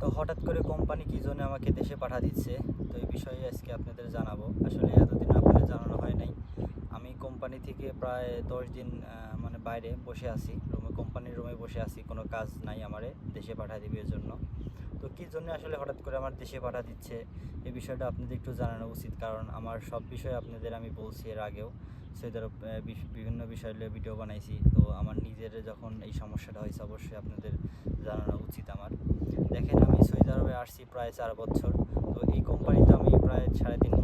তো হঠাৎ করে কোম্পানি কী জন্য আমাকে দেশে পাঠা দিচ্ছে? তো এই বিষয়ে আজকে আপনাদের জানাব। আসলে এতদিন আপনাদের জানানো হয় নাই। আমি কোম্পানি থেকে প্রায় দশ দিন মানে বাইরে বসে আছি। রুমে, কোম্পানির রুমে বসে আছি। কোনো কাজ নাই আমারে দেশে পাঠা দিবে এর জন্য। তো কী জন্য আসলে হঠাৎ করে আমার দেশে পাঠা দিচ্ছে? এই বিষয়টা আপনাদের একটু জানানো উচিত। কারণ আমার সব বিষয়ে আপনাদের আমি বলছি এর আগেও। বিশ- বিভিন্ন বিষয় নিয়ে ভিডিও বানাইছি। তো আমার নিজের যখন এই সমস্যাটা হয়েছে, অবশ্যই আপনাদের জানানো উচিত আমার। দেখেন, আমি সৌদি আরবে আসছি প্রায় চার বছর। তো এই কোম্পানিতে আমি প্রায় সাড়ে তিন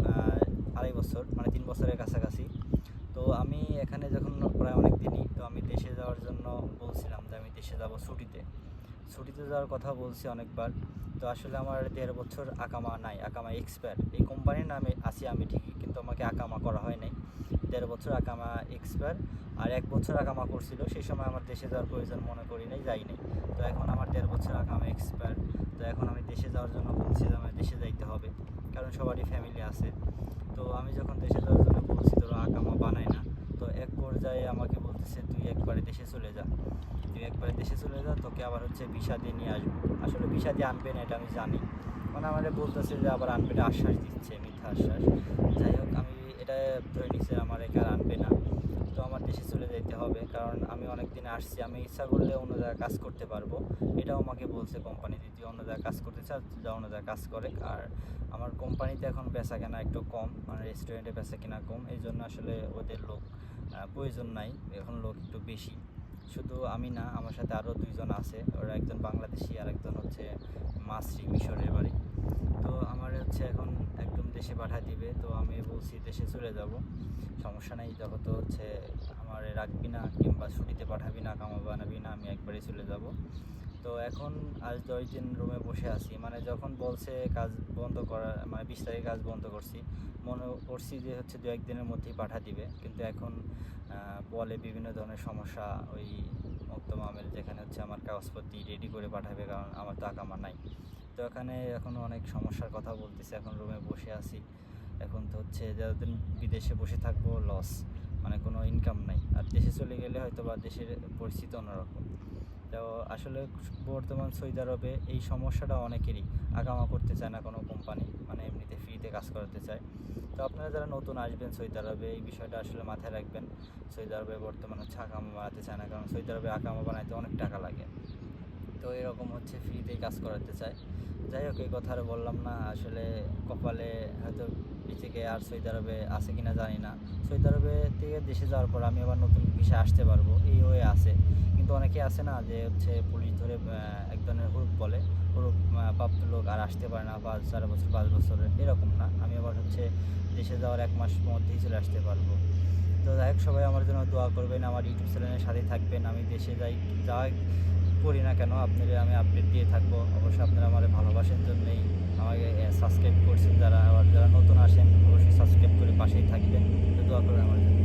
আড়াই বছর মানে তিন বছরের কাছাকাছি। তো আমি এখানে যখন প্রায় অনেক দিনই, তো আমি দেশে যাওয়ার জন্য বলছিলাম যে আমি দেশে যাব ছুটিতে। ছুটিতে যাওয়ার কথা বলছি অনেকবার। তো আসলে আমার দেড় বছর আকামা নাই, আকামা এক্সপায়ার এই কোম্পানির নামে আছি আমি ঠিকই, কিন্তু আমাকে আকামা করা হয় নাই। দেড় বছর আকামা এক্সপায়ার আর এক বছর আকামা করছিল, সেই সময় আমার দেশে যাওয়ার প্রয়োজন মনে করি নাই, যাই নাই। তো এখন আমার দেড় বছর আকামা এক্সপায়ার তো এখন আমি দেশে যাওয়ার জন্য বলছি যে আমার দেশে যাইতে হবে, কারণ সবারই ফ্যামিলি আছে। তো আমি যখন দেশে যাওয়ার জন্য বলছি তোরা আকামা বানাই না, তো এক পর্যায়ে আমাকে বলতেছে, তুই একবারে দেশে চলে যা। তুই একবারে দেশে চলে যা, তোকে আবার হচ্ছে ভিসা দিয়ে নিয়ে আসব। আসলে ভিসা দিয়ে আনবে না, এটা আমি জানি। মানে আমাদের বলতেছে যে আবার আনবে আশ্বাস দিচ্ছে, মিথ্যা আশ্বাস। যাই হোক, আমি এটা ধরে নিচ্ছে আমার একা আনবে না। তো আমার দেশে চলে যেতে হবে, কারণ আমি অনেক দিন আসছি, আমি ইচ্ছা করলে অন্য জায়গায় কাজ করতে পারব। এটাও আমাকে বলছে কোম্পানি যদি অন্য জায়গায় কাজ করতে চাও যা অন্য জায়গায় কাজ করে। আর আমার কোম্পানিতে এখন বেচা কেনা একটু কম মানে রেস্টুরেন্টে বেচা কেনা কম। এই জন্য আসলে ওদের লোক প্রয়োজন নাই, এখন লোক একটু বেশি। শুধু আমি না, আমার সাথে আরও দুইজন আছে, ওরা একজন বাংলাদেশি আর একজন হচ্ছে মাসরি মিশরের বাড়ি। তো আমার হচ্ছে এখন দেশে পাঠা দিবে, তো আমি বলছি দেশে চলে যাব। সমস্যা নেই যখন তো হচ্ছে আমার রাখবি না কিংবা ছুটিতে পাঠাবি না কামা বানাবি না, আমি একবারে চলে যাব। তো এখন আজ দশ দিন রুমে বসে আছি মানে যখন বলছে কাজ বন্ধ করা মানে বিশ তারিখে কাজ বন্ধ করছি, মনে করছি যে হচ্ছে দু একদিনের মধ্যেই পাঠা দিবে, কিন্তু এখন বলে বিভিন্ন ধরনের সমস্যা ওই মুক্ত মামেল যেখানে হচ্ছে আমার কাগজপত্র রেডি করে পাঠাবে, কারণ আমার তো আকামা নাই। তো এখানে এখন অনেক সমস্যার কথা বলতেছি। এখন রুমে বসে আছি। এখন তো হচ্ছে যতদিন বিদেশে বসে থাকব লস মানে কোনো ইনকাম নাই। আর দেশে চলে গেলে হয়তো বা দেশের পরিস্থিতি অন্যরকম। তো আসলে বর্তমান সৌদি আরবে এই সমস্যাটা অনেকেরই আগামা করতে চায় না কোনো কোম্পানি মানে এমনিতে ফ্রিতে কাজ করাতে চায়। তো আপনারা যারা নতুন আসবেন সৌদি আরবে, এই বিষয়টা আসলে মাথায় রাখবেন। সৌদি আরবে বর্তমানে হচ্ছে আকামা বানাতে চায় না, কারণ সৌদি আরবে আকামা বানাইতে অনেক টাকা লাগে। তো এরকম হচ্ছে ফ্রিতেই কাজ করাতে চায়। যাই হোক এই কথা আর বললাম না। আসলে কপালে হয়তো নিজেকে আর সৌদি আরবে আছে কিনা জানি না। সৌদি আরবে থেকে দেশে যাওয়ার পর আমি আবার নতুন বিষয়ে আসতে পারব, এই হয়ে আছে। কিন্তু অনেকে আছে না যে হচ্ছে পুলিশ ধরে এক ধরনের হুরুপ বলে। হুরুপ প্রাপ্ত লোক আর আসতে পারে না পাঁচ, চার বছর, পাঁচ বছরের। এরকম না। আমি আবার হচ্ছে দেশে যাওয়ার এক মাস মধ্যেই চলে আসতে পারব। তো যাই হোক, সবাই আমার জন্য দোয়া করবেন। আমার ইউটিউব চ্যানেলের সাথে থাকবেন। আমি দেশে যাই যা করি না কেন, আপনাদের আমি আপডেট দিয়ে থাকব। অবশ্যই আপনারা আমার ভালোবাসার জন্যই আমাকে সাবস্ক্রাইব করছেন যারা, আবার যারা নতুন আসেন, অবশ্যই সাবস্ক্রাইব করে পাশেই থাকবেন। দোয়া করবেন আমার জন্য।